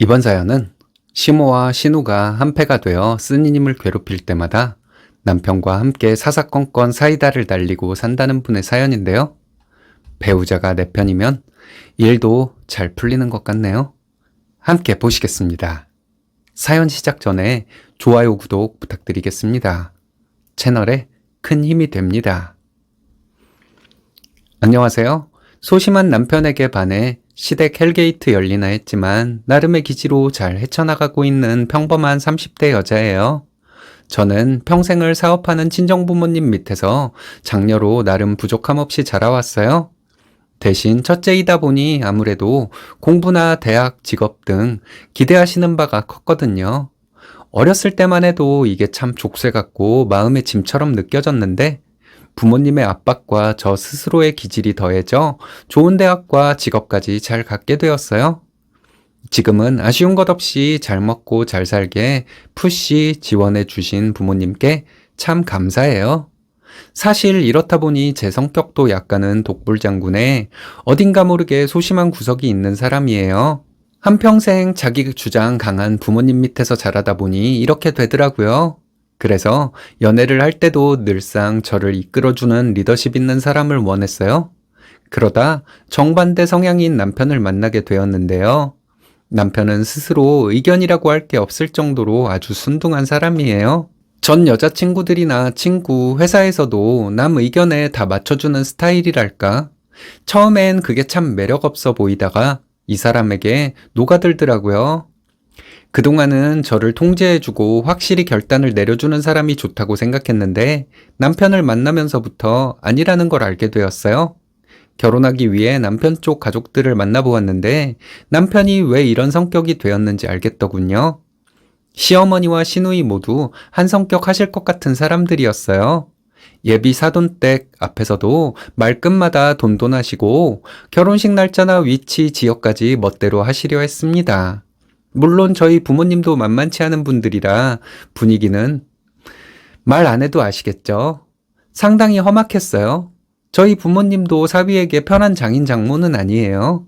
이번 사연은 시모와 신우가 한패가 되어 쓰니님을 괴롭힐 때마다 남편과 함께 사사건건 사이다를 날리고 산다는 분의 사연인데요. 배우자가 내 편이면 일도 잘 풀리는 것 같네요. 함께 보시겠습니다. 사연 시작 전에 좋아요, 구독 부탁드리겠습니다. 채널에 큰 힘이 됩니다. 안녕하세요. 소심한 남편에게 반해 시댁 헬게이트 열리나 했지만 나름의 기지로 잘 헤쳐나가고 있는 평범한 30대 여자예요. 저는 평생을 사업하는 친정 부모님 밑에서 장녀로 나름 부족함 없이 자라왔어요. 대신 첫째이다 보니 아무래도 공부나 대학, 직업 등 기대하시는 바가 컸거든요. 어렸을 때만 해도 이게 참 족쇄 같고 마음의 짐처럼 느껴졌는데 부모님의 압박과 저 스스로의 기질이 더해져 좋은 대학과 직업까지 잘 갖게 되었어요. 지금은 아쉬운 것 없이 잘 먹고 잘 살게 푸시 지원해 주신 부모님께 참 감사해요. 사실 이렇다 보니 제 성격도 약간은 독불장군에 어딘가 모르게 소심한 구석이 있는 사람이에요. 한평생 자기 주장 강한 부모님 밑에서 자라다 보니 이렇게 되더라고요. 그래서 연애를 할 때도 늘상 저를 이끌어주는 리더십 있는 사람을 원했어요. 그러다 정반대 성향인 남편을 만나게 되었는데요. 남편은 스스로 의견이라고 할 게 없을 정도로 아주 순둥한 사람이에요. 전 여자친구들이나 친구, 회사에서도 남 의견에 다 맞춰주는 스타일이랄까? 처음엔 그게 참 매력 없어 보이다가 이 사람에게 녹아들더라고요. 그동안은 저를 통제해주고 확실히 결단을 내려주는 사람이 좋다고 생각했는데 남편을 만나면서부터 아니라는 걸 알게 되었어요. 결혼하기 위해 남편 쪽 가족들을 만나보았는데 남편이 왜 이런 성격이 되었는지 알겠더군요. 시어머니와 시누이 모두 한 성격 하실 것 같은 사람들이었어요. 예비 사돈댁 앞에서도 말끝마다 돈돈하시고 결혼식 날짜나 위치, 지역까지 멋대로 하시려 했습니다. 물론 저희 부모님도 만만치 않은 분들이라 분위기는 말 안 해도 아시겠죠? 상당히 험악했어요. 저희 부모님도 사위에게 편한 장인 장모는 아니에요.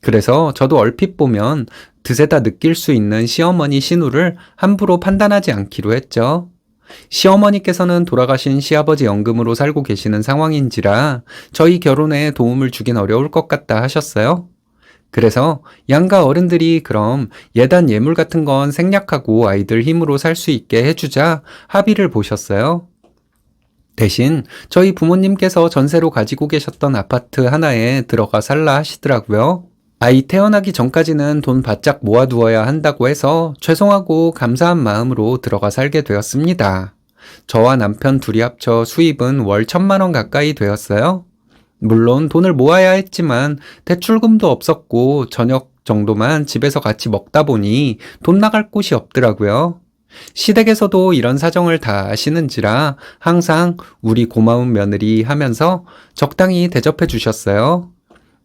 그래서 저도 얼핏 보면 드세다 느낄 수 있는 시어머니 신우를 함부로 판단하지 않기로 했죠. 시어머니께서는 돌아가신 시아버지 연금으로 살고 계시는 상황인지라 저희 결혼에 도움을 주긴 어려울 것 같다 하셨어요. 그래서 양가 어른들이 그럼 예단 예물 같은 건 생략하고 아이들 힘으로 살 수 있게 해주자 합의를 보셨어요. 대신 저희 부모님께서 전세로 가지고 계셨던 아파트 하나에 들어가 살라 하시더라고요. 아이 태어나기 전까지는 돈 바짝 모아두어야 한다고 해서 죄송하고 감사한 마음으로 들어가 살게 되었습니다. 저와 남편 둘이 합쳐 수입은 월 천만 원 가까이 되었어요. 물론 돈을 모아야 했지만 대출금도 없었고 저녁 정도만 집에서 같이 먹다 보니 돈 나갈 곳이 없더라고요. 시댁에서도 이런 사정을 다 아시는지라 항상 우리 고마운 며느리 하면서 적당히 대접해 주셨어요.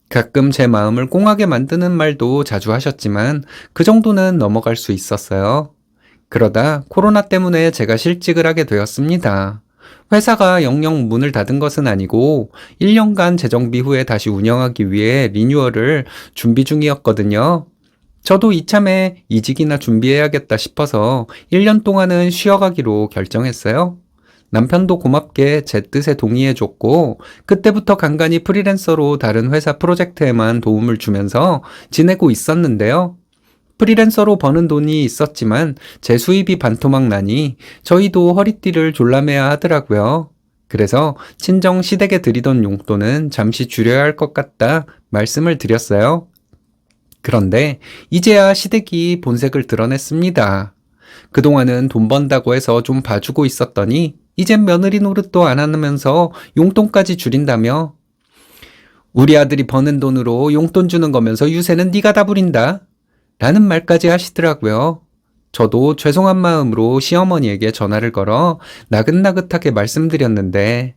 가끔 제 마음을 꽁하게 만드는 말도 자주 하셨지만 그 정도는 넘어갈 수 있었어요. 그러다 코로나 때문에 제가 실직을 하게 되었습니다. 회사가 영영 문을 닫은 것은 아니고 1년간 재정비 후에 다시 운영하기 위해 리뉴얼을 준비 중이었거든요. 저도 이참에 이직이나 준비해야겠다 싶어서 1년 동안은 쉬어가기로 결정했어요. 남편도 고맙게 제 뜻에 동의해줬고, 그때부터 간간히 프리랜서로 다른 회사 프로젝트에만 도움을 주면서 지내고 있었는데요. 프리랜서로 버는 돈이 있었지만 제 수입이 반토막 나니 저희도 허리띠를 졸라매야 하더라고요. 그래서 친정 시댁에 드리던 용돈은 잠시 줄여야 할 것 같다 말씀을 드렸어요. 그런데 이제야 시댁이 본색을 드러냈습니다. 그동안은 돈 번다고 해서 좀 봐주고 있었더니 이젠 며느리 노릇도 안 하면서 용돈까지 줄인다며 우리 아들이 버는 돈으로 용돈 주는 거면서 유세는 네가 다 부린다 라는 말까지 하시더라고요. 저도 죄송한 마음으로 시어머니에게 전화를 걸어 나긋나긋하게 말씀드렸는데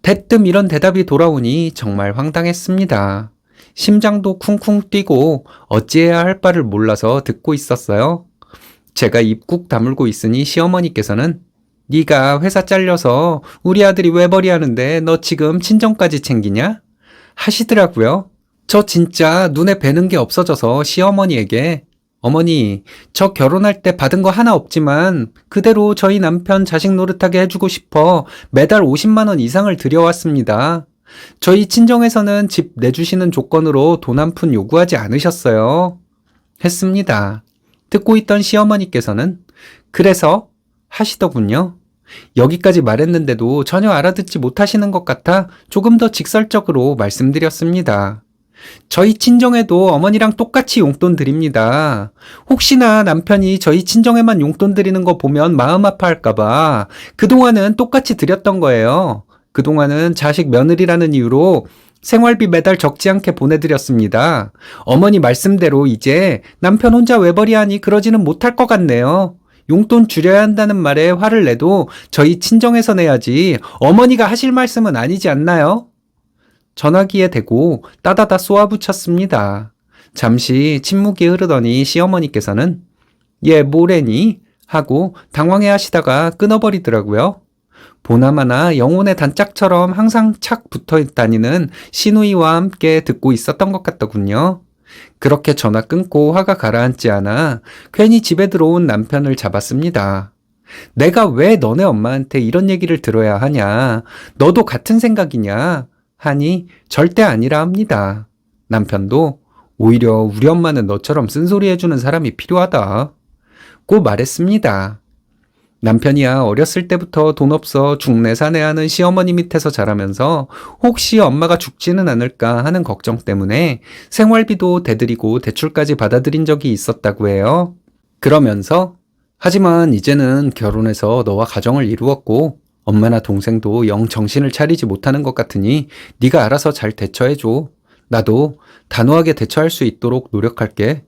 대뜸 이런 대답이 돌아오니 정말 황당했습니다. 심장도 쿵쿵 뛰고 어찌해야 할 바를 몰라서 듣고 있었어요. 제가 입국 다물고 있으니 시어머니께서는 네가 회사 잘려서 우리 아들이 외벌이 하는데 너 지금 친정까지 챙기냐? 하시더라고요. 저 진짜 눈에 뵈는 게 없어져서 시어머니에게 어머니, 저 결혼할 때 받은 거 하나 없지만 그대로 저희 남편 자식 노릇하게 해주고 싶어 매달 50만 원 이상을 들여왔습니다. 저희 친정에서는 집 내주시는 조건으로 돈 한 푼 요구하지 않으셨어요. 했습니다. 듣고 있던 시어머니께서는 그래서 하시더군요. 여기까지 말했는데도 전혀 알아듣지 못하시는 것 같아 조금 더 직설적으로 말씀드렸습니다. 저희 친정에도 어머니랑 똑같이 용돈 드립니다. 혹시나 남편이 저희 친정에만 용돈 드리는 거 보면 마음 아파할까봐 그동안은 똑같이 드렸던 거예요. 그동안은 자식 며느리라는 이유로 생활비 매달 적지 않게 보내드렸습니다. 어머니 말씀대로 이제 남편 혼자 외벌이하니 그러지는 못할 것 같네요. 용돈 줄여야 한다는 말에 화를 내도 저희 친정에서 내야지 어머니가 하실 말씀은 아니지 않나요? 전화기에 대고 따다다 쏘아붙였습니다. 잠시 침묵이 흐르더니 시어머니께서는 얘 뭐래니? 하고 당황해 하시다가 끊어버리더라고요. 보나마나 영혼의 단짝처럼 항상 착 붙어 다니는 시누이와 함께 듣고 있었던 것 같더군요. 그렇게 전화 끊고 화가 가라앉지 않아 괜히 집에 들어온 남편을 잡았습니다. 내가 왜 너네 엄마한테 이런 얘기를 들어야 하냐? 너도 같은 생각이냐? 하니 절대 아니라 합니다. 남편도 오히려 우리 엄마는 너처럼 쓴소리 해주는 사람이 필요하다. 고 말했습니다. 남편이야 어렸을 때부터 돈 없어 죽내 사내 하는 시어머니 밑에서 자라면서 혹시 엄마가 죽지는 않을까 하는 걱정 때문에 생활비도 대드리고 대출까지 받아들인 적이 있었다고 해요. 그러면서 하지만 이제는 결혼해서 너와 가정을 이루었고 엄마나 동생도 영 정신을 차리지 못하는 것 같으니 네가 알아서 잘 대처해줘. 나도 단호하게 대처할 수 있도록 노력할게.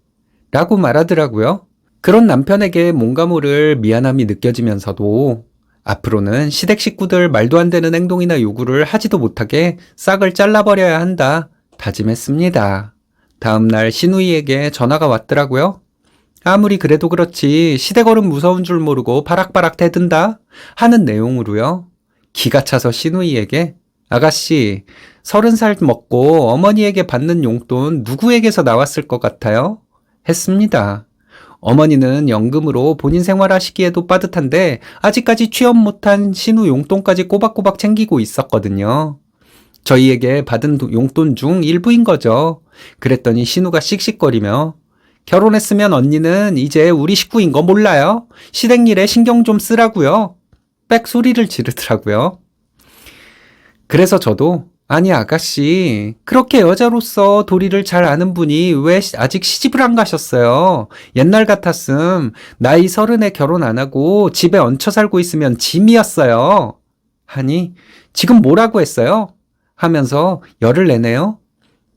라고 말하더라고요. 그런 남편에게 뭔가 모를 미안함이 느껴지면서도 앞으로는 시댁 식구들 말도 안 되는 행동이나 요구를 하지도 못하게 싹을 잘라버려야 한다 다짐했습니다. 다음날 신우이에게 전화가 왔더라고요. 아무리 그래도 그렇지 시댁어른 무서운 줄 모르고 바락바락 대든다 하는 내용으로요. 기가 차서 신우이에게 아가씨 서른 살 먹고 어머니에게 받는 용돈 누구에게서 나왔을 것 같아요? 했습니다. 어머니는 연금으로 본인 생활하시기에도 빠듯한데 아직까지 취업 못한 신우 용돈까지 꼬박꼬박 챙기고 있었거든요. 저희에게 받은 도- 용돈 중 일부인 거죠. 그랬더니 신우가 씩씩거리며 결혼했으면 언니는 이제 우리 식구인 거 몰라요? 시댁 일에 신경 좀 쓰라고요. 빽 소리를 지르더라고요. 그래서 저도 아니 아가씨 그렇게 여자로서 도리를 잘 아는 분이 왜 시- 아직 시집을 안 가셨어요? 옛날 같았음 나이 서른에 결혼 안 하고 집에 얹혀 살고 있으면 짐이었어요. 하니 지금 뭐라고 했어요? 하면서 열을 내네요.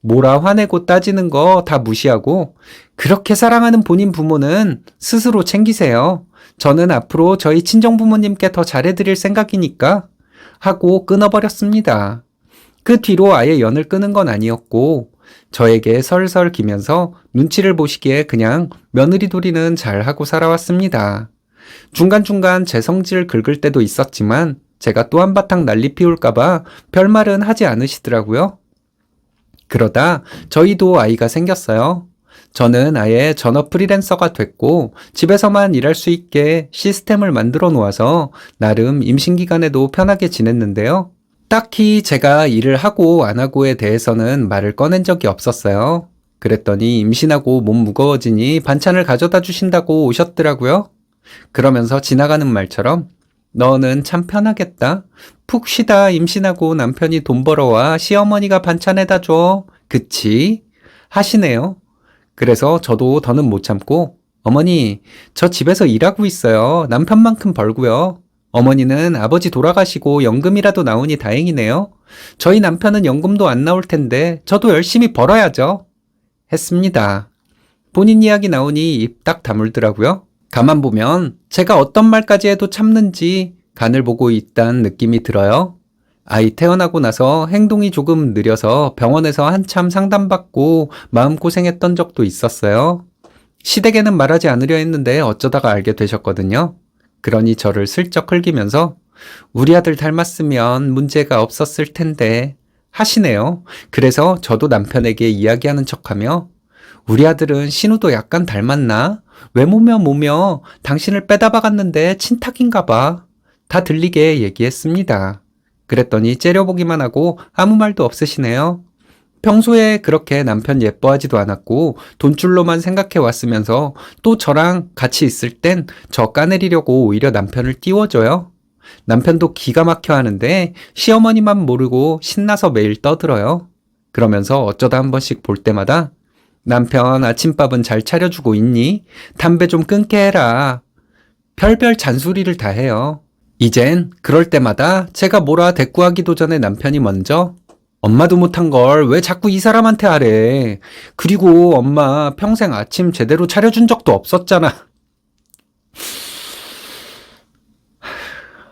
뭐라 화내고 따지는 거 다 무시하고 그렇게 사랑하는 본인 부모는 스스로 챙기세요. 저는 앞으로 저희 친정 부모님께 더 잘해드릴 생각이니까 하고 끊어버렸습니다. 그 뒤로 아예 연을 끊은 건 아니었고 저에게 설설 기면서 눈치를 보시기에 그냥 며느리 도리는 잘 하고 살아왔습니다. 중간중간 제 성질 긁을 때도 있었지만 제가 또 한바탕 난리 피울까봐 별말은 하지 않으시더라고요. 그러다 저희도 아이가 생겼어요. 저는 아예 전업 프리랜서가 됐고 집에서만 일할 수 있게 시스템을 만들어 놓아서 나름 임신 기간에도 편하게 지냈는데요. 딱히 제가 일을 하고 안 하고에 대해서는 말을 꺼낸 적이 없었어요. 그랬더니 임신하고 몸 무거워지니 반찬을 가져다 주신다고 오셨더라고요. 그러면서 지나가는 말처럼 너는 참 편하겠다. 푹 쉬다 임신하고 남편이 돈 벌어와 시어머니가 반찬해다 줘. 그치? 하시네요. 그래서 저도 더는 못 참고 어머니, 저 집에서 일하고 있어요. 남편만큼 벌고요. 어머니는 아버지 돌아가시고 연금이라도 나오니 다행이네요. 저희 남편은 연금도 안 나올 텐데 저도 열심히 벌어야죠. 했습니다. 본인 이야기 나오니 입 딱 다물더라고요. 가만 보면 제가 어떤 말까지 해도 참는지 간을 보고 있다는 느낌이 들어요. 아이 태어나고 나서 행동이 조금 느려서 병원에서 한참 상담받고 마음고생했던 적도 있었어요. 시댁에는 말하지 않으려 했는데 어쩌다가 알게 되셨거든요. 그러니 저를 슬쩍 흘기면서 우리 아들 닮았으면 문제가 없었을 텐데 하시네요. 그래서 저도 남편에게 이야기하는 척하며 우리 아들은 신우도 약간 닮았나? 외모며 뭐며 당신을 빼다 박았는데 친탁인가 봐. 다 들리게 얘기했습니다. 그랬더니 째려보기만 하고 아무 말도 없으시네요. 평소에 그렇게 남편 예뻐하지도 않았고 돈줄로만 생각해 왔으면서 또 저랑 같이 있을 땐 저 까내리려고 오히려 남편을 띄워줘요. 남편도 기가 막혀 하는데 시어머니만 모르고 신나서 매일 떠들어요. 그러면서 어쩌다 한 번씩 볼 때마다 남편 아침밥은 잘 차려주고 있니? 담배 좀 끊게 해라. 별별 잔소리를 다 해요. 이젠 그럴 때마다 제가 뭐라 대꾸하기도 전에 남편이 먼저 엄마도 못한 걸 왜 자꾸 이 사람한테 하래. 그리고 엄마 평생 아침 제대로 차려준 적도 없었잖아.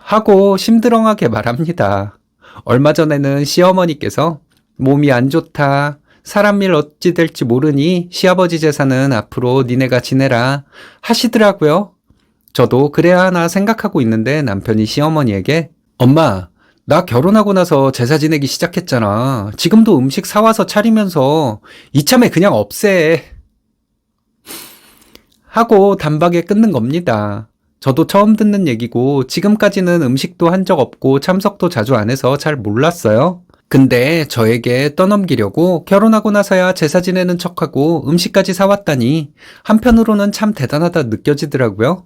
하고 심드렁하게 말합니다. 얼마 전에는 시어머니께서 몸이 안 좋다. 사람 일 어찌 될지 모르니 시아버지 재산은 앞으로 니네가 지내라 하시더라고요. 저도 그래야 하나 생각하고 있는데 남편이 시어머니에게 엄마, 나 결혼하고 나서 제사 지내기 시작했잖아. 지금도 음식 사와서 차리면서 이참에 그냥 없애. 하고 단박에 끊는 겁니다. 저도 처음 듣는 얘기고 지금까지는 음식도 한 적 없고 참석도 자주 안 해서 잘 몰랐어요. 근데 저에게 떠넘기려고 결혼하고 나서야 제사 지내는 척하고 음식까지 사왔다니 한편으로는 참 대단하다 느껴지더라고요.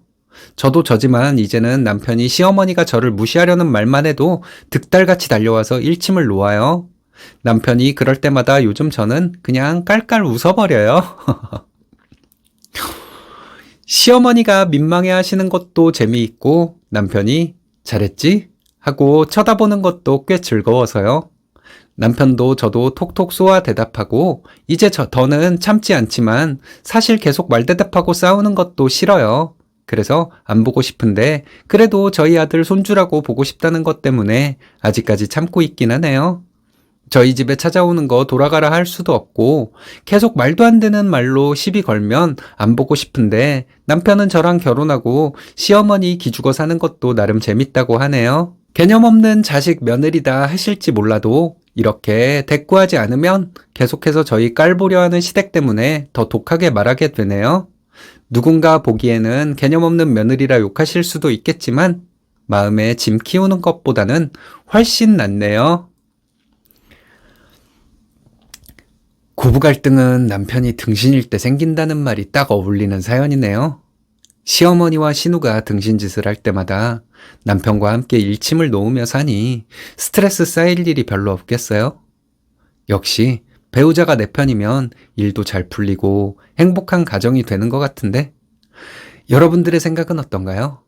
저도 저지만 이제는 남편이 시어머니가 저를 무시하려는 말만 해도 득달같이 달려와서 일침을 놓아요. 남편이 그럴 때마다 요즘 저는 그냥 깔깔 웃어버려요. 시어머니가 민망해 하시는 것도 재미있고 남편이 잘했지? 하고 쳐다보는 것도 꽤 즐거워서요. 남편도 저도 톡톡 쏘아 대답하고 이제 저 더는 참지 않지만 사실 계속 말대답하고 싸우는 것도 싫어요. 그래서 안 보고 싶은데 그래도 저희 아들 손주라고 보고 싶다는 것 때문에 아직까지 참고 있긴 하네요. 저희 집에 찾아오는 거 돌아가라 할 수도 없고 계속 말도 안 되는 말로 시비 걸면 안 보고 싶은데 남편은 저랑 결혼하고 시어머니 기죽어 사는 것도 나름 재밌다고 하네요. 개념 없는 자식 며느리다 하실지 몰라도 이렇게 대꾸하지 않으면 계속해서 저희 깔보려 하는 시댁 때문에 더 독하게 말하게 되네요. 누군가 보기에는 개념 없는 며느리라 욕하실 수도 있겠지만 마음에 짐 키우는 것보다는 훨씬 낫네요. 고부 갈등은 남편이 등신일 때 생긴다는 말이 딱 어울리는 사연이네요. 시어머니와 신우가 등신짓을 할 때마다 남편과 함께 일침을 놓으며 사니 스트레스 쌓일 일이 별로 없겠어요? 역시 배우자가 내 편이면 일도 잘 풀리고 행복한 가정이 되는 것 같은데 여러분들의 생각은 어떤가요?